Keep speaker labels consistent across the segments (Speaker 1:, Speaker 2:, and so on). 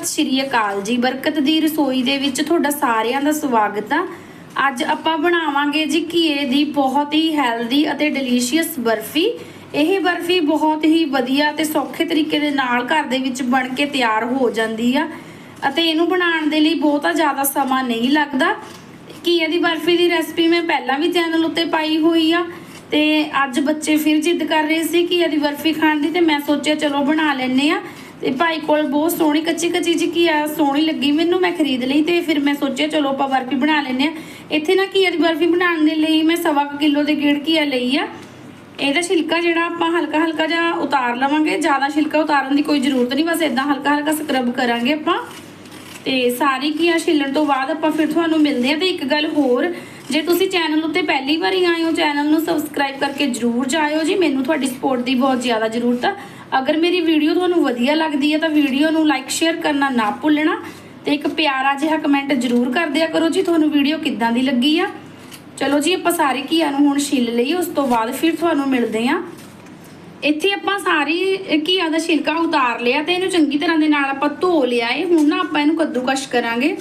Speaker 1: ਸਤਿ ਸ਼੍ਰੀ ਅਕਾਲ ਜੀ। ਬਰਕਤ ਦੀ ਰਸੋਈ ਦੇ ਵਿੱਚ ਤੁਹਾਡਾ ਸਾਰਿਆਂ ਦਾ ਸਵਾਗਤ ਆ। ਅੱਜ ਆਪਾਂ ਬਣਾਵਾਂਗੇ ਜੀ ਘੀਏ ਦੀ ਬਹੁਤ ਹੀ ਹੈਲਦੀ ਅਤੇ ਡਿਲੀਸ਼ੀਅਸ ਬਰਫੀ। ਇਹ ਬਰਫੀ ਬਹੁਤ ਹੀ ਵਧੀਆ ਤੇ ਸੌਖੇ ਤਰੀਕੇ ਦੇ ਨਾਲ ਘਰ ਦੇ ਵਿੱਚ ਬਣ ਕੇ ਤਿਆਰ ਹੋ ਜਾਂਦੀ ਆ ਅਤੇ ਇਹਨੂੰ ਬਣਾਉਣ ਦੇ ਲਈ ਬਹੁਤਾ ਜ਼ਿਆਦਾ ਸਮਾਂ ਨਹੀਂ ਲੱਗਦਾ। ਘੀਏ ਦੀ ਬਰਫੀ ਦੀ ਰੈਸਪੀ ਮੈਂ ਪਹਿਲਾਂ ਵੀ ਚੈਨਲ ਉੱਤੇ ਪਾਈ ਹੋਈ ਆ ਤੇ ਅੱਜ ਬੱਚੇ ਫਿਰ ਜਿੱਦ ਕਰ ਰਹੇ ਸੀ ਕਿ ਦੀ ਬਰਫੀ ਖਾਣ ਦੀ ਤੇ ਮੈਂ ਸੋਚਿਆ ਚਲੋ ਬਣਾ ਲੈਨੇ ਆ। ਤੇ ਭਾਈ ਕੋਲ ਬਹੁਤ ਸੋਹਣੀ ਕੱਚੀ ਕੱਚੀ ਜਿਹੀ ਘੀਆ ਸੋਹਣੀ ਲੱਗੀ ਮੈਨੂੰ, ਮੈਂ ਖਰੀਦ ਲਈ ਤੇ ਫਿਰ ਮੈਂ ਸੋਚਿਆ ਚਲੋ ਆਪਾਂ ਬਰਫੀ ਬਣਾ ਲੈਨੇ ਆ ਇੱਥੇ ਨਾ ਘੀਆ ਦੀ ਬਰਫੀ ਬਣਾਉਣ ਦੇ ਲਈ ਮੈਂ ਸਵਾ ਕੁ ਕਿਲੋ ਦੇ ਗੇੜ ਘੀਆ ਲਈ ਆ। ਇਹਦਾ ਛਿਲਕਾ ਜਿਹੜਾ ਆਪਾਂ ਹਲਕਾ ਹਲਕਾ ਜਿਹਾ ਉਤਾਰ ਲਵਾਂਗੇ, ਜ਼ਿਆਦਾ ਛਿਲਕਾ ਉਤਾਰਨ ਦੀ ਕੋਈ ਜ਼ਰੂਰਤ ਨਹੀਂ, ਬਸ ਇਦਾਂ ਹਲਕਾ ਹਲਕਾ ਸਕਰਬ ਕਰਾਂਗੇ ਆਪਾਂ। ਤੇ ਸਾਰੀ ਘੀਆ ਛਿੱਲਣ ਤੋਂ ਬਾਅਦ ਆਪਾਂ ਫਿਰ ਤੁਹਾਨੂੰ ਮਿਲਦੇ ਆ ਤੇ ਇੱਕ ਗੱਲ ਹੋਰ, ਜੇ ਤੁਸੀਂ ਚੈਨਲ ਉੱਤੇ ਪਹਿਲੀ ਵਾਰੀ ਆਏ ਹੋ ਚੈਨਲ ਨੂੰ ਸਬਸਕ੍ਰਾਈਬ ਕਰਕੇ ਜਰੂਰ ਜਾਇਓ ਜੀ। ਮੈਨੂੰ ਤੁਹਾਡੀ ਸਪੋਰਟ ਦੀ ਬਹੁਤ ਜ਼ਿਆਦਾ ਜ਼ਰੂਰਤ ਆ। ਅਗਰ ਮੇਰੀ ਵੀਡੀਓ ਤੁਹਾਨੂੰ ਵਧੀਆ ਲੱਗਦੀ ਹੈ ਤਾਂ ਵੀਡੀਓ ਨੂੰ ਲਾਈਕ ਸ਼ੇਅਰ ਕਰਨਾ ਨਾ ਭੁੱਲਣਾ ਤੇ ਇੱਕ ਪਿਆਰਾ ਜਿਹਾ ਕਮੈਂਟ ਜਰੂਰ ਕਰ ਦਿਆ ਕਰੋ ਜੀ, ਤੁਹਾਨੂੰ ਵੀਡੀਓ ਕਿੱਦਾਂ ਦੀ ਲੱਗੀ ਆ। ਚਲੋ ਜੀ, ਆਪਾਂ ਸਾਰੇ ਘੀਆ ਨੂੰ ਹੁਣ ਛਿੱਲ ਲਈ ਉਸ ਤੋਂ ਬਾਅਦ ਫਿਰ ਤੁਹਾਨੂੰ ਮਿਲਦੇ ਆ ਇੱਥੇ ਆਪਾਂ ਸਾਰੀ ਘੀਆ ਦਾ ਛਿਲਕਾ ਉਤਾਰ ਲਿਆ ਤੇ ਇਹਨੂੰ ਚੰਗੀ ਤਰ੍ਹਾਂ ਦੇ ਨਾਲ ਆਪਾਂ ਧੋ ਲਿਆ ਏ। ਹੁਣ ਨਾ ਆਪਾਂ ਇਹਨੂੰ ਕੱਦੂਕਸ਼ ਕਰਾਂਗੇ।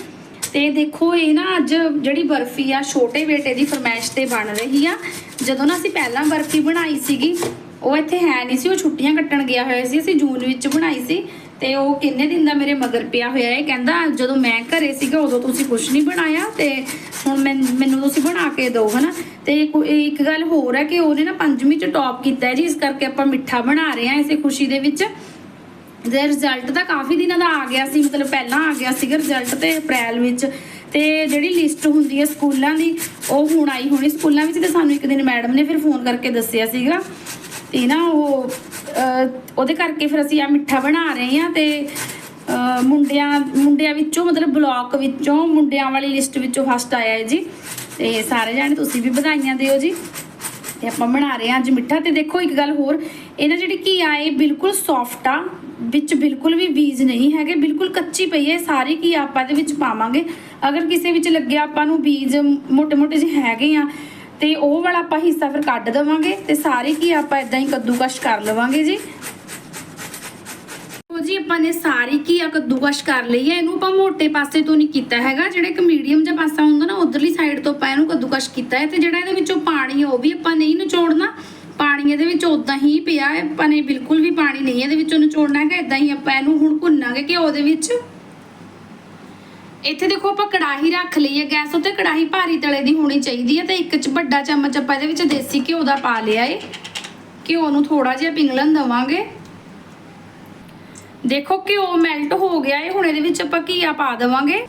Speaker 1: ਤੇ ਦੇਖੋ, ਇਹ ਨਾ ਅੱਜ ਜਿਹੜੀ ਬਰਫੀ ਆ, ਛੋਟੇ ਬੇਟੇ ਦੀ ਫਰਮਾਇਸ਼ ਤੇ ਬਣ ਰਹੀ ਆ। ਜਦੋਂ ਨਾ ਅਸੀਂ ਪਹਿਲਾਂ ਬਰਫੀ ਬਣਾਈ ਸੀਗੀ ਉਹ ਇੱਥੇ ਹੈ ਨਹੀਂ ਸੀ, ਉਹ ਛੁੱਟੀਆਂ ਕੱਟਣ ਗਿਆ ਹੋਇਆ ਸੀ, ਅਸੀਂ ਜੂਨ ਵਿੱਚ ਬਣਾਈ ਸੀ ਤੇ ਉਹ ਕਿੰਨੇ ਦਿਨ ਦਾ ਮੇਰੇ ਮਗਰ ਪਿਆ ਹੋਇਆ ਹੈ। ਕਹਿੰਦਾ ਜਦੋਂ ਮੈਂ ਘਰੇ ਸੀਗਾ, ਉਦੋਂ ਤੁਸੀਂ ਕੁਝ ਨਹੀਂ ਬਣਾਇਆ ਤੇ ਹੁਣ ਮੈਂ- ਮੈਨੂੰ ਤੁਸੀਂ ਬਣਾ ਕੇ ਦਿਓ, ਹਨਾ? ਤੇ ਕੋ- ਇੱਕ ਗੱਲ ਹੋਰ ਹੈ ਕਿ ਉਹਨੇ ਨਾ ਪੰਜਵੀਂ ਚ ਟੌਪ ਕੀਤਾ ਜੀ, ਇਸ ਕਰਕੇ ਆਪਾਂ ਮਿੱਠਾ ਬਣਾ ਰਹੇ ਹਾਂ ਇਸੇ ਖੁਸ਼ੀ ਦੇ ਵਿੱਚ। ਦੇ ਰਿਜ਼ਲਟ ਤਾਂ ਕਾਫੀ ਦਿਨਾਂ ਦਾ ਆ ਗਿਆ ਸੀ, ਮਤਲਬ ਪਹਿਲਾਂ ਆ ਗਿਆ ਸੀਗਾ ਰਿਜ਼ਲਟ ਤੇ ਅਪ੍ਰੈਲ ਵਿੱਚ। ਤੇ ਜਿਹੜੀ ਲਿਸਟ ਹੁੰਦੀ ਹੈ ਸਕੂਲਾਂ ਦੀ, ਉਹ ਹੁਣ ਆਈ ਹੋਣੀ। ਸਕੂਲਾਂ ਵਿੱਚ ਤੇ ਸਾਨੂੰ ਇੱਕ ਦਿਨ ਮੈਡਮ ਨੇ ਫਿਰ ਫੋਨ ਕਰਕੇ ਦੱਸਿਆ ਸੀਗਾ। ਤੇ ਨਾ ਉਹ ਉਹਦੇ ਕਰਕੇ ਫਿਰ ਅਸੀਂ ਆ ਮਿੱਠਾ ਬਣਾ ਰਹੇ ਆ ਤੇ ਮੁੰਡਿਆਂ ਮੁੰਡਿਆਂ ਵਿੱਚੋਂ ਮਤਲਬ ਬਲੌਕ ਵਿੱਚੋਂ, ਮੁੰਡਿਆਂ ਵਾਲੀ ਲਿਸਟ ਵਿੱਚੋਂ ਫਸਟ ਆਇਆ ਹੈ ਜੀ। ਤੇ ਸਾਰੇ ਜਾਣੇ ਤੁਸੀਂ ਵੀ ਵਧਾਈਆਂ ਦਿਓ ਜੀ। ਤੇ ਆਪਾਂ ਬਣਾ ਰਹੇ ਆ ਅੱਜ ਮਿੱਠਾ। ਤੇ ਦੇਖੋ ਇੱਕ ਗੱਲ ਹੋਰ, ਇਹਨਾਂ ਜਿਹੜੀ ਕੀ ਆਏ ਬਿਲਕੁਲ ਸੌਫਟ ਆ, ਵਿੱਚ ਬਿਲਕੁਲ ਵੀ ਬੀਜ ਨਹੀਂ ਹੈਗੇ, ਬਿਲਕੁਲ ਕੱਚੀ ਪਈ ਹੈ ਸਾਰੀ ਕੀ ਆਪਾਂ ਦੇ ਵਿੱਚ ਪਾਵਾਂਗੇ। ਅਗਰ ਕਿਸੇ ਵਿੱਚ ਲੱਗਿਆ ਆਪਾਂ ਨੂੰ ਬੀਜ ਮੋਟੇ-ਮੋਟੇ ਜਿਹੇ ਹੈਗੇ ਆ ਤੇ ਉਹ ਵਾਲਾ ਆਪਾਂ ਹਿੱਸਾ ਫਿਰ ਕੱਢ ਦੇਵਾਂਗੇ ਤੇ ਸਾਰੀ ਘੀ ਆਪਾਂ ਇਦਾਂ ਹੀ ਕੱਦੂਕਸ਼ ਕਰ ਲਵਾਂਗੇ ਜੀ। ਉਹ ਜੀ, ਆਪਾਂ ਨੇ ਸਾਰੀ ਘੀਆ ਕੱਦੂਕਸ਼ ਕਰ ਲਈ ਹੈ ਇਹਨੂੰ ਆਪਾਂ ਮੋٹے ਪਾਸੇ ਤੋਂ ਨਹੀਂ ਕੀਤਾ ਹੈਗਾ। ਜਿਹੜਾ ਇੱਕ ਮੀਡੀਅਮ ਜਿਹਾ ਪਾਸਾ ਹੁੰਦਾ ਨਾ, ਉਧਰਲੀ ਸਾਈਡ ਤੋਂ ਆਪਾਂ ਇਹਨੂੰ ਕੱਦੂਕਸ਼ ਕੀਤਾ ਹੈ। ਤੇ ਜਿਹੜਾ ਇਹਦੇ ਵਿੱਚੋਂ ਪਾਣੀ ਹੈ ਉਹ ਵੀ ਆਪਾਂ ਨਹੀਂ ਨਿਚੋੜਨਾ। ਪਾਣੀ ਇਹਦੇ ਵਿੱਚ ਉਦਾਂ ਹੀ ਪਿਆ ਹੈ। ਆਪਾਂ ਨੇ ਬਿਲਕੁਲ ਵੀ ਪਾਣੀ ਨਹੀਂ ਇਹਦੇ ਵਿੱਚੋਂ ਨਿਚੋੜਨਾ ਹੈਗਾ। ਇਦਾਂ ਹੀ ਆਪਾਂ ਇਹਨੂੰ ਹੁਣ ਭੁੰਨਾਂਗੇ ਘਿਓ ਦੇ ਵਿੱਚ। ਇੱਥੇ ਦੇਖੋ ਆਪਾਂ ਕੜਾਹੀ ਰੱਖ ਲਈ ਹੈ, ਗੈਸ ਉੱਤੇ ਕੜਾਹੀ ਭਾਰੀ ਤਲੇ ਦੀ ਹੋਣੀ ਚਾਹੀਦੀ ਹੈ ਤੇ ਇੱਕ ਚ ਵੱਡਾ ਚਮਚ ਆਪਾਂ ਇਹਦੇ ਵਿੱਚ ਦੇਸੀ ਘਿਓ ਦਾ ਪਾ ਲਿਆ ਏ। ਘਿਓ ਨੂੰ ਥੋੜਾ ਜਿਹਾ ਪਿੰਗਲਣ ਦਵਾਂਗੇ। ਦੇਖੋ ਘਿਓ ਮੈਲਟ ਹੋ ਗਿਆ ਏ, ਹੁਣ ਇਹਦੇ ਵਿੱਚ ਆਪਾਂ ਘੀਆ ਪਾ ਦੇਵਾਂਗੇ।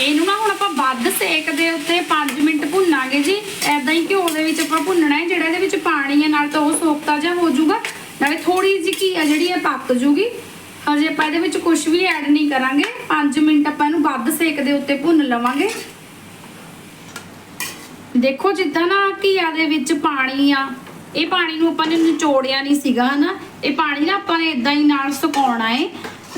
Speaker 1: ਇਹਨੂੰ ਨਾ ਹੁਣ ਆਪਾਂ ਵੱਧ ਸੇਕ ਦੇ ਉੱਤੇ 5 ਮਿੰਟ ਭੁੰਨਾਂਗੇ ਜੀ। ਐਦਾਂ ਹੀ ਘਿਓ ਦੇ ਵਿੱਚ ਆਪਾਂ ਭੁੰਨਣਾ ਹੈ, ਜਿਹੜਾ ਇਹਦੇ ਵਿੱਚ ਪਾਣੀ ਹੈ, ਨਾਲ ਤਾਂ ਉਹ ਸੋਖਤਾ ਜਿਹਾ ਹੋ ਜਾਊਗਾ। ਨਾਲੇ ਥੋੜੀ ਜਿਹੀ ਘੀਆ ਜਿਹੜੀ ਹੈ ਪੱਕ ਜੂਗੀ। ਹਜੇ ਆਪਾਂ ਇਹਦੇ ਵਿੱਚ ਕੁਝ ਵੀ ਐਡ ਨਹੀਂ ਕਰਾਂਗੇ। 5 ਮਿੰਟ ਆਪਾਂ ਇਹਨੂੰ ਵੱਧ ਸੇਕ ਦੇ ਉੱਤੇ ਭੁੰਨ ਲਵਾਂਗੇ। ਦੇਖੋ ਜਿੱਦਾਂ ਨਾ ਘੀਆ ਦੇ ਵਿੱਚ ਪਾਣੀ ਆ, ਇਹ ਪਾਣੀ ਨੂੰ ਆਪਾਂ ਨੇ ਨਿਚੋੜਿਆ ਨਹੀਂ ਸੀਗਾ, ਹਨਾ? ਇਹ ਪਾਣੀ ਨਾ ਆਪਾਂ ਨੇ ਇਦਾਂ ਹੀ ਨਾਲ ਸੁਕਾਉਣਾ ਹੈ।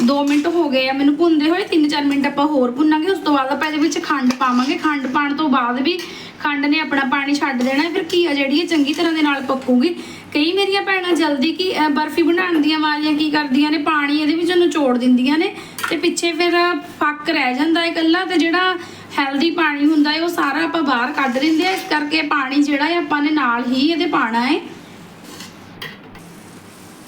Speaker 1: 2 ਮਿੰਟ ਹੋ ਗਏ ਆ, ਮੈਨੂੰ ਭੁੰਨਦੇ ਹੋਏ 3-4 ਮਿੰਟ ਆਪਾਂ ਹੋਰ ਭੁੰਨਾਂਗੇ, ਉਸ ਤੋਂ ਬਾਅਦ ਆਪਾਂ ਇਹਦੇ ਵਿੱਚ ਖੰਡ ਪਾਵਾਂਗੇ। ਖੰਡ ਪਾਣ ਤੋਂ ਬਾਅਦ ਵੀ ਖੰਡ ਨੇ ਆਪਣਾ ਪਾਣੀ ਛੱਡ ਦੇਣਾ, ਫਿਰ ਘੀਆ ਜਿਹੜੀ ਹੈ ਚੰਗੀ ਤਰ੍ਹਾਂ ਦੇ ਨਾਲ ਪੱਕੂਗੀ। ਕਈ ਮੇਰੀਆਂ ਭੈਣਾਂ ਜਲਦੀ ਕੀ ਬਰਫੀ ਬਣਾਉਣ ਦੀਆਂ ਵਾਲੀਆਂ ਕੀ ਕਰਦੀਆਂ ਨੇ, ਪਾਣੀ ਇਹਦੇ ਵਿੱਚ ਨਿਚੋੜ ਦਿੰਦੀਆਂ ਨੇ, ਤੇ ਪਿੱਛੇ ਫਿਰ ਫੱਕ ਰਹਿ ਜਾਂਦਾ ਹੈ ਇਕੱਲਾ, ਤੇ ਜਿਹੜਾ ਹੈਲਦੀ ਪਾਣੀ ਹੁੰਦਾ ਹੈ, ਉਹ ਸਾਰਾ ਆਪਾਂ ਬਾਹਰ ਕੱਢ ਦਿੰਦੇ ਆ। ਇਸ ਕਰਕੇ ਪਾਣੀ ਜਿਹੜਾ ਹੈ, ਆਪਾਂ ਨੇ ਨਾਲ ਹੀ ਇਹਦੇ ਪਾਣਾ ਹੈ।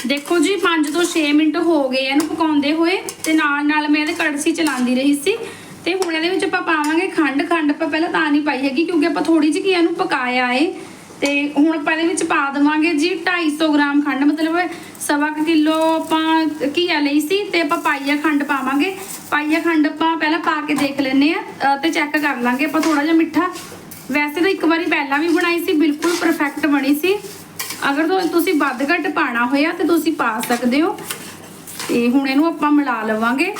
Speaker 1: ਦੇਖੋ ਜੀ 5 ਤੋਂ 6 ਮਿੰਟ ਹੋ ਗਏ ਇਹਨੂੰ ਪਕਾਉਂਦੇ ਹੋਏ ਤੇ ਨਾਲ ਨਾਲ ਮੈਂ ਇਹਦੇ ਕੜਛੀ ਚਲਾਉਂਦੀ ਰਹੀ ਸੀ। ਤੇ ਹੁਣ ਇਹਦੇ ਵਿੱਚ ਆਪਾਂ ਪਾਵਾਂਗੇ ਖੰਡ। ਖੰਡ ਆਪਾਂ ਪਹਿਲਾਂ ਤਾਂ ਨਹੀਂ ਪਾਈ ਹੈਗੀ ਕਿਉਂਕਿ ਆਪਾਂ ਥੋੜੀ ਜਿਹੀ ਘੀਆ ਨੂੰ ਪਕਾਇਆ ਏ। ਤੇ ਹੁਣ ਆਪਾਂ ਇਹਦੇ ਵਿੱਚ ਪਾ ਦੇਵਾਂਗੇ ਜੀ 250 ਗ੍ਰਾਮ ਖੰਡ। ਮਤਲਬ ਸਵਾ ਕੁ ਕਿਲੋ ਆਪਾਂ ਘੀਆ ਲਈ ਸੀ ਤੇ ਆਪਾਂ ਪਾਈਆ ਖੰਡ ਪਾਵਾਂਗੇ। ਪਾਈਆ ਖੰਡ ਆਪਾਂ ਪਹਿਲਾਂ ਪਾ ਕੇ ਦੇਖ ਲੈਨੇ ਆ ਤੇ ਚੈੱਕ ਕਰ ਲਾਂਗੇ ਆਪਾਂ ਥੋੜਾ ਜਿਹਾ ਮਿੱਠਾ। ਵੈਸੇ ਤਾਂ ਇੱਕ ਵਾਰੀ ਪਹਿਲਾਂ ਵੀ ਬਣਾਈ ਸੀ, ਬਿਲਕੁਲ ਪਰਫੈਕਟ ਬਣੀ ਸੀ। ਅਗਰ ਤੁ- ਤੁਸੀਂ ਵੱਧ ਘੱਟ ਪਾਣਾ ਹੋਇਆ ਤੇ ਤੁਸੀਂ ਪਾ ਸਕਦੇ ਹੋ। ਤੇ ਹੁਣ ਇਹਨੂੰ ਆਪਾਂ ਮਿਲਾ ਲਵਾਂਗੇ।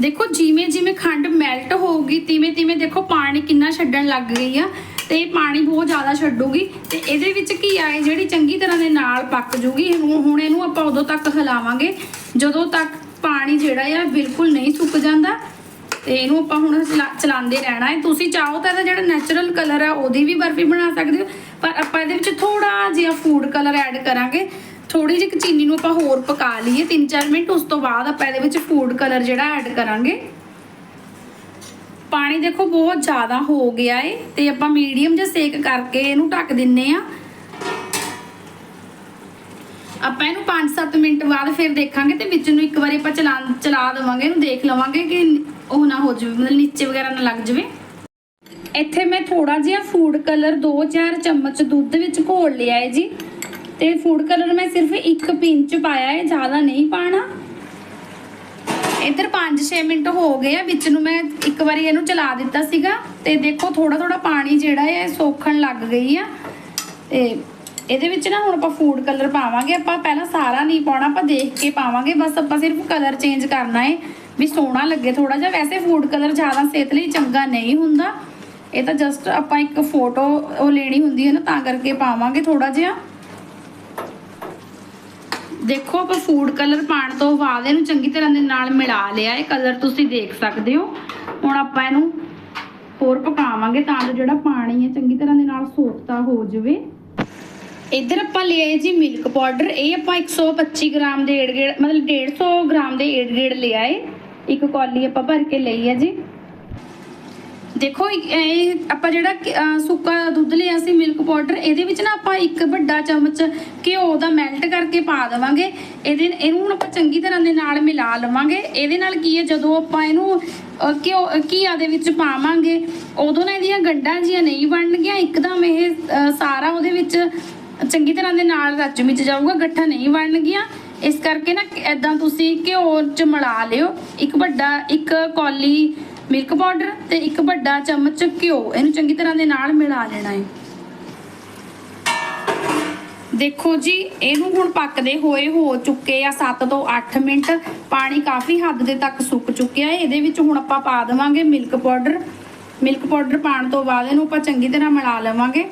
Speaker 1: ਦੇਖੋ ਜਿਵੇਂ ਜਿਵੇਂ ਖੰਡ ਮੈਲਟ ਹੋਊਗੀ, ਤਿਵੇਂ ਤਿਵੇਂ ਦੇਖੋ ਪਾਣੀ ਕਿੰਨਾ ਛੱਡਣ ਲੱਗ ਗਈ ਆ। ਤੇ ਇਹ ਪਾਣੀ ਬਹੁਤ ਜ਼ਿਆਦਾ ਛੱਡੂਗੀ। ਤੇ ਇਹਦੇ ਵਿੱਚ ਕੀ ਆਏ ਜਿਹੜੀ ਚੰਗੀ ਤਰ੍ਹਾਂ ਦੇ ਨਾਲ ਪੱਕ ਜੂਗੀ ਹੁਣ ਇਹਨੂੰ ਆਪਾਂ ਉਦੋਂ ਤੱਕ ਹਿਲਾਵਾਂਗੇ। ਜਦੋਂ ਤੱਕ ਪਾਣੀ ਜਿਹੜਾ ਆ, ਬਿਲਕੁਲ ਨਹੀਂ ਸੁੱਕ ਜਾਂਦਾ। ਤੇ ਇਹਨੂੰ ਆਪਾਂ ਹੁਣ ਚਲਾ- ਚਲਾਉਂਦੇ ਰਹਿਣਾ ਹੈ। ਤੁਸੀਂ ਚਾਹੋ ਤਾਂ ਇਹਦਾ ਜਿਹੜਾ ਨੈਚੁਰਲ ਕਲਰ ਆ, ਉਹਦੀ ਵੀ ਬਰਫੀ ਬਣਾ ਸਕਦੇ ਹੋ। ਪਰ ਆਪਾਂ ਇਹਦੇ ਵਿੱਚ ਥੋੜਾ ਜਿਹਾ ਫੂਡ ਕਲਰ ਐਡ ਕਰਾਂਗੇ। ਥੋੜੀ ਜਿਹੀ ਚੀਨੀ ਨੂੰ ਆਪਾਂ ਹੋਰ ਪਕਾ ਲਈਏ। 3-4 ਮਿੰਟ, ਉਸ ਤੋਂ ਬਾਅਦ ਆਪਾਂ ਇਹਦੇ ਵਿੱਚ ਫੂਡ ਕਲਰ ਜਿਹੜਾ ਐਡ ਕਰਾਂਗੇ। ਪਾਣੀ ਦੇਖੋ ਬਹੁਤ ਜ਼ਿਆਦਾ ਹੋ ਗਿਆ ਏ, ਤੇ ਆਪਾਂ ਮੀਡੀਅਮ ਜਿਹਾ ਸੇਕ ਕਰਕੇ ਇਹਨੂੰ ਢੱਕ ਦਿੰਨੇ ਆ। ਆਪਾਂ ਇਹਨੂੰ 5-7 ਮਿੰਟ ਬਾਅਦ ਫਿਰ ਦੇਖਾਂਗੇ ਤੇ ਵਿੱਚ ਨੂੰ ਇੱਕ ਵਾਰੀ ਆਪਾਂ ਚਲਾ ਚਲਾ ਦੇਵਾਂਗੇ। ਇਹਨੂੰ ਦੇਖ ਲਵਾਂਗੇ ਕਿ ਉਹ ਨਾ ਹੋ ਜਾਵੇ, ਮਤਲਬ ਨੀਚੇ ਵਗੈਰਾ ਨਾ ਲੱਗ ਜਾਵੇ। ਇੱਥੇ ਮੈਂ ਥੋੜਾ ਜਿਹਾ ਫੂਡ ਕਲਰ 2-4 ਚਮਚ ਦੁੱਧ ਵਿੱਚ ਘੋਲ ਲਿਆ ਹੈ ਜੀ। ਤੇ ਫੂਡ ਕਲਰ ਮੈਂ ਸਿਰਫ ਇੱਕ ਪਿੰਚ ਪਾਇਆ ਹੈ, ਜ਼ਿਆਦਾ ਨਹੀਂ ਪਾਣਾ। ਇੱਧਰ 5-6 ਮਿੰਟ ਹੋ ਗਏ ਆ, ਵਿੱਚ ਨੂੰ ਮੈਂ ਇੱਕ ਵਾਰੀ ਇਹਨੂੰ ਚਲਾ ਦਿੱਤਾ ਸੀਗਾ। ਤੇ ਦੇਖੋ ਥੋੜਾ ਥੋੜਾ ਪਾਣੀ ਜਿਹੜਾ ਹੈ ਸੋਖਣ ਲੱਗ ਗਈ ਆ। ਤੇ ਇਹਦੇ ਵਿੱਚ ਨਾ ਹੁਣ ਆਪਾਂ ਫੂਡ ਕਲਰ ਪਾਵਾਂਗੇ। ਆਪਾਂ ਪਹਿਲਾਂ ਸਾਰਾ ਨਹੀਂ ਪਾਉਣਾ, ਆਪਾਂ ਦੇਖ ਕੇ ਪਾਵਾਂਗੇ। ਬਸ ਆਪਾਂ ਸਿਰਫ ਕਲਰ ਚੇਂਜ ਕਰਨਾ ਹੈ। ਵੀ ਸੋਹਣਾ ਲੱਗੇ ਥੋੜਾ ਜਿਹਾ। ਵੈਸੇ ਫੂਡ ਕਲਰ ਜ਼ਿਆਦਾ ਸਿਹਤ ਲਈ ਚੰਗਾ ਨਹੀਂ ਹੁੰਦਾ। ਇਹ ਤਾਂ ਜਸਟ ਆਪਾਂ ਇੱਕ ਫੋਟੋ ਉਹ ਲੈਣੀ ਹੁੰਦੀ ਹੈ ਨਾ, ਤਾਂ ਕਰਕੇ ਪਾਵਾਂਗੇ ਥੋੜਾ ਜਿਹਾ। ਦੇਖੋ, ਆਪਾਂ ਫੂਡ ਕਲਰ ਪਾਣ ਤੋਂ ਬਾਅਦ ਇਹਨੂੰ ਚੰਗੀ ਤਰ੍ਹਾਂ ਦੇ ਨਾਲ ਮਿਲਾ ਲਿਆ ਇਹ ਕਲਰ ਤੁਸੀਂ ਦੇਖ ਸਕਦੇ ਹੋ। ਹੁਣ ਆਪਾਂ ਇਹਨੂੰ ਹੋਰ ਪਕਾਵਾਂਗੇ ਤਾਂ ਜੋ ਜਿਹੜਾ ਪਾਣੀ ਹੈ ਚੰਗੀ ਤਰ੍ਹਾਂ ਦੇ ਨਾਲ ਸੋਖਤਾ ਹੋ ਜਾਵੇ। ਇੱਧਰ ਆਪਾਂ ਲਿਆ ਜੀ ਮਿਲਕ ਪਾਊਡਰ ਇਹ ਆਪਾਂ 125 ਗ੍ਰਾਮ ਦੇ ਏੜ ਗੇੜ ਮਤਲਬ 150 ਗ੍ਰਾਮ ਦੇ ਏੜ ਗੇੜ ਲਿਆ ਏ ਇੱਕ ਕੌਲੀ ਆਪਾਂ ਭਰ ਕੇ ਲਈ ਹੈ ਜੀ। ਦੇਖੋ, ਇਹ- ਆਪਾਂ ਜਿਹੜਾ ਸੁੱਕਾ ਦੁੱਧ ਲਿਆ ਸੀ ਮਿਲਕ ਪਾਊਡਰ ਇਹਦੇ ਵਿੱਚ ਨਾ ਆਪਾਂ ਇੱਕ ਵੱਡਾ ਚਮਚ ਘਿਓ ਦਾ ਮੈਲਟ ਕਰਕੇ ਪਾ ਦੇਵਾਂਗੇ। ਇਹਦੇ ਇਹਨੂੰ ਹੁਣ ਆਪਾਂ ਚੰਗੀ ਤਰ੍ਹਾਂ ਦੇ ਨਾਲ ਮਿਲਾ ਲਵਾਂਗੇ। ਇਹਦੇ ਨਾਲ ਕੀ ਹੈ, ਜਦੋਂ ਆਪਾਂ ਇਹਨੂੰ ਘਿਓ ਘੀਆ ਦੇ ਵਿੱਚ ਪਾਵਾਂਗੇ, ਉਦੋਂ ਨਾ ਇਹਦੀਆਂ ਗੰਢਾਂ ਜੀਆਂ ਨਹੀਂ ਬਣਨਗੀਆਂ। ਇੱਕਦਮ ਇਹ ਸਾਰਾ ਉਹਦੇ ਵਿੱਚ ਚੰਗੀ ਤਰ੍ਹਾਂ ਦੇ ਨਾਲ ਰਚ ਵਿੱਚ ਜਾਊਗਾ, ਗੱਠਾਂ ਨਹੀਂ ਬਣਨਗੀਆਂ। ਇਸ ਕਰਕੇ ਨਾ ਐਦਾਂ ਤੁਸੀਂ ਘਿਓ ਚ ਮਿਲਾ ਲਿਓ। ਇੱਕ ਵੱਡਾ, ਇੱਕ ਕੌਲੀ ਮਿਲਕ ਪਾਊਡਰ ਤੇ ਇੱਕ ਵੱਡਾ ਚਮਚ ਘਿਓ। ਇਹਨੂੰ ਚੰਗੀ ਤਰ੍ਹਾਂ ਦੇ ਨਾਲ ਮਿਲਾ ਲੈਣਾ ਹੈ ਦੇਖੋ ਜੀ, ਇਹਨੂੰ ਹੁਣ ਪੱਕਦੇ ਹੋਏ ਹੋ ਚੁੱਕੇ ਆ 7 ਤੋਂ 8 ਮਿੰਟ। ਪਾਣੀ ਕਾਫੀ ਹੱਦ ਦੇ ਤੱਕ ਸੁੱਕ ਚੁੱਕਿਆ ਹੈ ਇਹਦੇ ਵਿੱਚ ਹੁਣ ਆਪਾਂ ਪਾ ਦੇਵਾਂਗੇ ਮਿਲਕ ਪਾਊਡਰ। ਮਿਲਕ ਪਾਊਡਰ ਪਾਣ ਤੋਂ ਬਾਅਦ ਇਹਨੂੰ ਆਪਾਂ ਚੰਗੀ ਤਰ੍ਹਾਂ ਮਿਲਾ ਲਵਾਂਗੇ।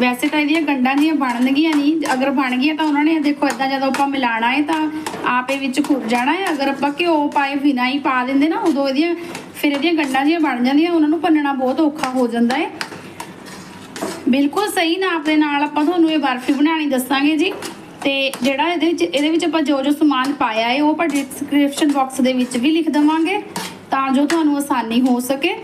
Speaker 1: ਵੈਸੇ ਤਾਂ ਇਹਦੀਆਂ ਗੰਢਾਂ ਦੀਆਂ ਬਣਨਗੀਆਂ ਨਹੀਂ। ਅਗਰ ਬਣ ਗਈਆਂ ਤਾਂ ਉਹਨਾਂ ਨੇ ਦੇਖੋ ਇਦਾਂ ਜਦੋਂ ਆਪਾਂ ਮਿਲਾਣਾ ਹੈ ਤਾਂ ਆਪੇ ਵਿੱਚ ਖੁਰ ਜਾਣਾ ਹੈ ਅਗਰ ਆਪਾਂ ਘਿਓ ਪਾਏ ਬਿਨਾਂ ਹੀ ਪਾ ਦਿੰਦੇ ਨਾ, ਉਦੋਂ ਇਹਦੀਆਂ ਫਿਰ ਇਹਦੀਆਂ ਗੰਢਾਂ ਜਿਹੀਆਂ ਬਣ ਜਾਂਦੀਆਂ, ਉਹਨਾਂ ਨੂੰ ਭੰਨਣਾ ਬਹੁਤ ਔਖਾ ਹੋ ਜਾਂਦਾ ਹੈ ਬਿਲਕੁਲ ਸਹੀ ਨਾਪ ਦੇ ਨਾਲ ਆਪਾਂ ਤੁਹਾਨੂੰ ਇਹ ਬਰਫੀ ਬਣਾਉਣੀ ਦੱਸਾਂਗੇ ਜੀ। ਤੇ ਜਿਹੜਾ ਇਹਦੇ ਵਿੱਚ ਇਹਦੇ ਵਿੱਚ ਆਪਾਂ ਜੋ ਜੋ ਸਮਾਨ ਪਾਇਆ ਹੈ ਉਹ ਆਪਾਂ ਡਿਸਕ੍ਰਿਪਸ਼ਨ ਬਾਕਸ ਦੇ ਵਿੱਚ ਵੀ ਲਿਖ ਦਵਾਂਗੇ, ਤਾਂ ਜੋ ਤੁਹਾਨੂੰ ਆਸਾਨੀ ਹੋ ਸਕੇ।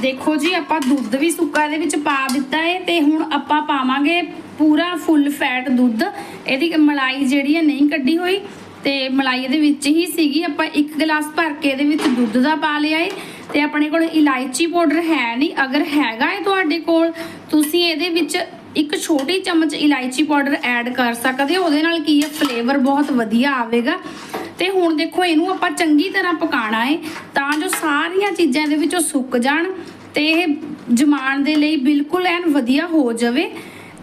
Speaker 1: ਦੇਖੋ ਜੀ, ਆਪਾਂ ਦੁੱਧ ਵੀ ਸੁੱਕਾ ਇਹਦੇ ਵਿੱਚ ਪਾ ਦਿੱਤਾ ਹੈ ਤੇ ਹੁਣ ਆਪਾਂ ਪਾਵਾਂਗੇ ਪੂਰਾ ਫੁੱਲ ਫੈਟ ਦੁੱਧ। ਇਹਦੀ ਮਲਾਈ ਜਿਹੜੀ ਹੈ ਨਹੀਂ ਕੱਢੀ ਹੋਈ। ਤੇ ਮਲਾਈ ਇਹਦੇ ਵਿੱਚ ਹੀ ਸੀਗੀ। ਆਪਾਂ ਇੱਕ ਗਲਾਸ ਭਰ ਕੇ ਇਹਦੇ ਵਿੱਚ ਦੁੱਧ ਦਾ ਪਾ ਲਿਆ ਏ ਤੇ ਆਪਣੇ ਕੋਲ ਇਲਾਇਚੀ ਪਾਊਡਰ ਹੈ ਨਹੀਂ। ਅਗਰ ਹੈਗਾ ਹੈ ਤੁਹਾਡੇ ਕੋਲ, ਤੁਸੀਂ ਇਹਦੇ ਵਿੱਚ ਇੱਕ ਛੋਟੀ ਚਮਚ ਇਲਾਇਚੀ ਪਾਊਡਰ ਐਡ ਕਰ ਸਕਦੇ ਹੋ। ਉਹਦੇ ਨਾਲ ਕੀ ਹੈ ਫਲੇਵਰ ਬਹੁਤ ਵਧੀਆ ਆਵੇਗਾ। ਤੇ ਹੁਣ ਦੇਖੋ, ਇਹਨੂੰ ਆਪਾਂ ਚੰਗੀ ਤਰ੍ਹਾਂ ਪਕਾਣਾ ਹੈ ਤਾਂ ਜੋ ਸਾਰੀਆਂ ਚੀਜ਼ਾਂ ਇਹਦੇ ਵਿੱਚੋਂ ਸੁੱਕ ਜਾਣ ਤੇ ਇਹ ਜਮਾਨ ਦੇ ਲਈ ਬਿਲਕੁਲ ਐਨ ਵਧੀਆ ਹੋ ਜਾਵੇ।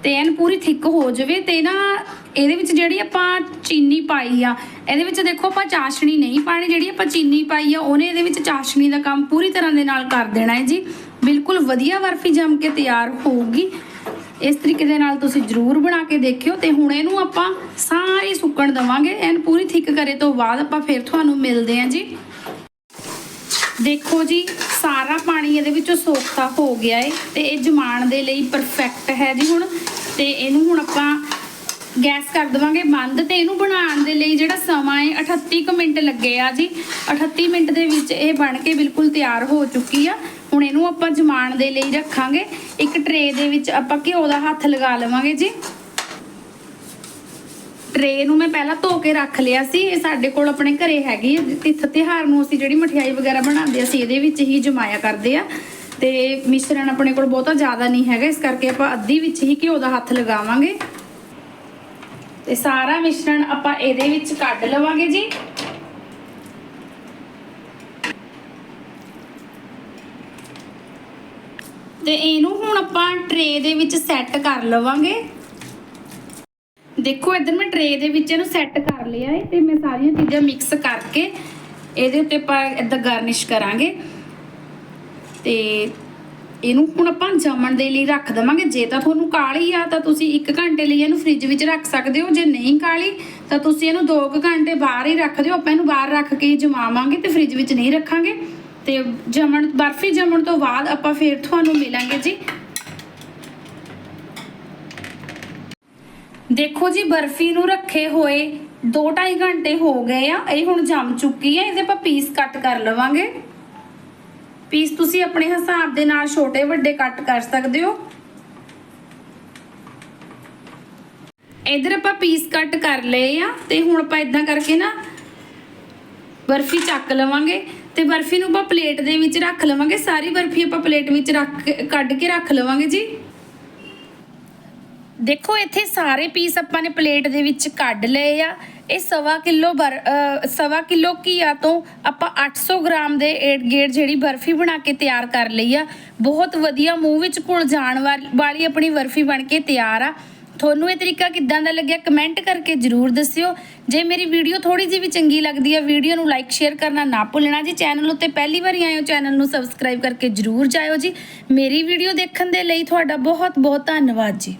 Speaker 1: ਤੇ ਐਨ ਪੂਰੀ ਥਿੱਕ ਹੋ ਜਾਵੇ ਤੇ ਨਾ ਇਹਦੇ ਵਿੱਚ ਜਿਹੜੀ ਆਪਾਂ ਚੀਨੀ ਪਾਈ ਆ, ਇਹਦੇ ਵਿੱਚ ਦੇਖੋ ਆਪਾਂ ਚਾਸ਼ਣੀ ਨਹੀਂ ਪਾਣੀ, ਜਿਹੜੀ ਆਪਾਂ ਚੀਨੀ ਪਾਈ ਆ, ਉਹਨੇ ਇਹਦੇ ਵਿੱਚ ਚਾਸ਼ਣੀ ਦਾ ਕੰਮ ਪੂਰੀ ਤਰ੍ਹਾਂ ਦੇ ਨਾਲ ਕਰ ਦੇਣਾ ਹੈ ਜੀ। ਬਿਲਕੁਲ ਵਧੀਆ ਬਰਫੀ ਜੰਮ ਕੇ ਤਿਆਰ ਹੋਊਗੀ। ਇਸ ਤਰੀਕੇ ਦੇ ਨਾਲ ਤੁਸੀਂ ਜਰੂਰ ਬਣਾ ਕੇ ਦੇਖਿਓ ਤੇ ਹੁਣ ਇਹਨੂੰ ਆਪਾਂ ਸਾਰੀ ਸੁੱਕਣ ਦਵਾਂਗੇ। ਐਨ ਪੂਰੀ ਥਿੱਕ ਕਰੇ ਤੋਂ ਬਾਅਦ ਆਪਾਂ ਫਿਰ ਤੁਹਾਨੂੰ ਮਿਲਦੇ ਹਾਂ ਜੀ। ਦੇਖੋ ਜੀ, ਸਾਰਾ ਪਾਣੀ ਇਹਦੇ ਵਿੱਚੋਂ ਸੋਖਤਾ ਹੋ ਗਿਆ ਏ ਤੇ ਇਹ ਜਮਾਨ ਦੇ ਲਈ ਪਰਫੈਕਟ ਹੈ ਜੀ ਹੁਣ। ਤੇ ਇਹਨੂੰ ਹੁਣ ਆਪਾਂ ਗੈਸ ਕਰ ਦਵਾਂਗੇ ਬੰਦ ਤੇ ਇਹਨੂੰ ਬਣਾਉਣ ਦੇ ਲਈ ਜਿਹੜਾ ਸਮਾਂ ਹੈ 38 ਕੁ ਮਿੰਟ ਲੱਗੇ ਆ ਜੀ। 38 ਮਿੰਟ ਦੇ ਵਿੱਚ ਇਹ ਬਣ ਕੇ ਬਿਲਕੁਲ ਤਿਆਰ ਹੋ ਚੁੱਕੀ ਆ। ਹੁਣ ਇਹਨੂੰ ਆਪਾਂ ਜਮਾਨ ਦੇ ਲਈ ਰੱਖਾਂਗੇ। ਇੱਕ ਟਰੇ ਦੇ ਵਿੱਚ ਆਪਾਂ ਘਿਓ ਦਾ ਹੱਥ ਲਗਾ ਲਵਾਂਗੇ ਜੀ। ਟਰੇ ਨੂੰ ਮੈਂ ਪਹਿਲਾਂ ਧੋ ਕੇ ਰੱਖ ਲਿਆ ਸੀ। ਇਹ ਸਾਡੇ ਕੋਲ ਆਪਣੇ ਘਰੇ ਹੈਗੀ ਹੈ। ਤਿੱਥ ਤਿਹਾਰ ਨੂੰ ਅਸੀਂ ਜਿਹੜੀ ਮਠਿਆਈ ਵਗੈਰਾ ਬਣਾਉਂਦੇ ਸੀ ਇਹਦੇ ਵਿੱਚ ਹੀ ਜਮਾਇਆ ਕਰਦੇ ਆ ਤੇ ਮਿਸ਼ਰਣ ਆਪਣੇ ਕੋਲ ਬਹੁਤਾ ਜ਼ਿਆਦਾ ਨਹੀਂ ਹੈਗਾ। ਇਸ ਕਰਕੇ ਆਪਾਂ ਅੱਧੀ ਵਿੱਚ ਹੀ ਘਿਓ ਦਾ ਹੱਥ ਲਗਾਵਾਂਗੇ। ਤੇ ਸਾਰਾ ਮਿਸ਼ਰਣ ਆਪਾਂ ਇਹਦੇ ਵਿੱਚ ਕੱਢ ਲਵਾਂਗੇ ਜੀ। ਤੇ ਇਹਨੂੰ ਹੁਣ ਆਪਾਂ ਟਰੇ ਦੇ ਵਿੱਚ ਸੈੱਟ ਕਰ ਲਵਾਂਗੇ। ਦੇਖੋ, ਇਧਰ ਮੈਂ ਟਰੇ ਦੇ ਵਿੱਚ ਇਹਨੂੰ ਸੈੱਟ ਕਰ ਲਿਆ ਹੈ ਤੇ ਮੈਂ ਸਾਰੀਆਂ ਚੀਜ਼ਾਂ ਮਿਕਸ ਕਰਕੇ ਇਹਦੇ ਉੱਤੇ ਆਪਾਂ ਇਦਾਂ ਗਾਰਨਿਸ਼ ਕਰਾਂਗੇ। ਤੇ ਇਹਨੂੰ ਹੁਣ ਆਪਾਂ ਜਮਣ ਦੇ ਲਈ ਰੱਖ ਦਵਾਂਗੇ। ਜੇ ਤਾਂ ਤੁਹਾਨੂੰ ਕਾਲੀ ਆ, ਤਾਂ ਤੁਸੀਂ 1 ਘੰਟੇ ਲਈ ਇਹਨੂੰ ਫ੍ਰਿਜ ਵਿੱਚ ਰੱਖ ਸਕਦੇ ਹੋ। ਜੇ ਨਹੀਂ ਕਾਲੀ, ਤਾਂ ਤੁਸੀਂ ਇਹਨੂੰ 2 ਘੰਟੇ ਬਾਹਰ ਹੀ ਰੱਖ ਦਿਓ। ਆਪਾਂ ਇਹਨੂੰ ਬਾਹਰ ਰੱਖ ਕੇ ਹੀ ਜਮਾਵਾਂਗੇ ਤੇ ਫ੍ਰਿਜ ਵਿੱਚ ਨਹੀਂ ਰੱਖਾਂਗੇ। ਤੇ ਜਮਣ, ਬਰਫੀ ਜਮਣ ਤੋਂ ਬਾਅਦ ਆਪਾਂ ਫੇਰ ਤੁਹਾਨੂੰ ਮਿਲਾਂਗੇ ਜੀ। ਦੇਖੋ ਜੀ, ਬਰਫੀ ਨੂੰ ਰੱਖੇ ਹੋਏ 2.5 ਘੰਟੇ ਹੋ ਗਏ ਆ, ਇਹ ਹੁਣ ਜੰਮ ਚੁੱਕੀ ਹੈ ਇਹਦੇ ਆਪਾਂ ਪੀਸ ਕੱਟ ਕਰ ਲਵਾਂਗੇ। ਪੀਸ ਤੁਸੀਂ ਆਪਣੇ ਹਿਸਾਬ ਦੇ ਨਾਲ ਛੋਟੇ ਵੱਡੇ ਕੱਟ ਕਰ ਸਕਦੇ ਹੋ। ਇਧਰ ਆਪਾਂ ਪੀਸ ਕੱਟ ਕਰ ਲਏ ਆ, ਤੇ ਹੁਣ ਆਪਾਂ ਇਦਾਂ ਕਰਕੇ ਨਾ ਬਰਫੀ ਚੱਕ ਲਵਾਂਗੇ, ਤੇ ਬਰਫੀ ਨੂੰ ਆਪਾਂ ਪਲੇਟ ਦੇ ਵਿੱਚ ਰੱਖ ਲਵਾਂਗੇ, ਸਾਰੀ ਬਰਫੀ ਆਪਾਂ ਪਲੇਟ ਵਿੱਚ ਰੱਖ ਕੇ- ਕੱਢ ਕੇ ਰੱਖ ਲਵਾਂਗੇ ਜੀ। ਦੇਖੋ, ਇੱਥੇ ਸਾਰੇ ਪੀਸ ਆਪਾਂ ਨੇ ਪਲੇਟ ਦੇ ਵਿੱਚ ਕੱਢ ਲਏ ਆ। ਇਹ ਸਵਾ ਕਿਲੋ ਬਰ ਸਵਾ ਕਿਲੋ ਘੀਆ ਤੋਂ ਆਪਾਂ 800 ਗ੍ਰਾਮ ਦੇ ਏਡ ਗੇੜ ਜਿਹੜੀ ਬਰਫੀ ਬਣਾ ਕੇ ਤਿਆਰ ਕਰ ਲਈ ਆ। ਬਹੁਤ ਵਧੀਆ ਮੂੰਹ ਵਿੱਚ ਘੁਲ ਜਾਣ ਵਾਲੀ ਆਪਣੀ ਬਰਫੀ ਬਣ ਕੇ ਤਿਆਰ ਆ। ਤੁਹਾਨੂੰ ਇਹ ਤਰੀਕਾ ਕਿੱਦਾਂ ਦਾ ਲੱਗਿਆ ਕਮੈਂਟ ਕਰਕੇ ਜਰੂਰ ਦੱਸਿਓ। ਜੇ ਮੇਰੀ ਵੀਡੀਓ ਥੋੜੀ ਜਿਹੀ ਵੀ ਚੰਗੀ ਲੱਗਦੀ ਹੈ ਵੀਡੀਓ ਨੂੰ ਲਾਈਕ ਸ਼ੇਅਰ ਕਰਨਾ ਨਾ ਭੁੱਲਣਾ ਜੀ। ਚੈਨਲ ਉੱਤੇ ਪਹਿਲੀ ਵਾਰੀ ਆਏ ਹੋ ਚੈਨਲ ਨੂੰ ਸਬਸਕ੍ਰਾਈਬ ਕਰਕੇ ਜਰੂਰ ਜਾਇਓ ਜੀ। ਮੇਰੀ ਵੀਡੀਓ ਦੇਖਣ ਦੇ ਲਈ ਤੁਹਾਡਾ ਬਹੁਤ ਬਹੁਤ ਧੰਨਵਾਦ ਜੀ।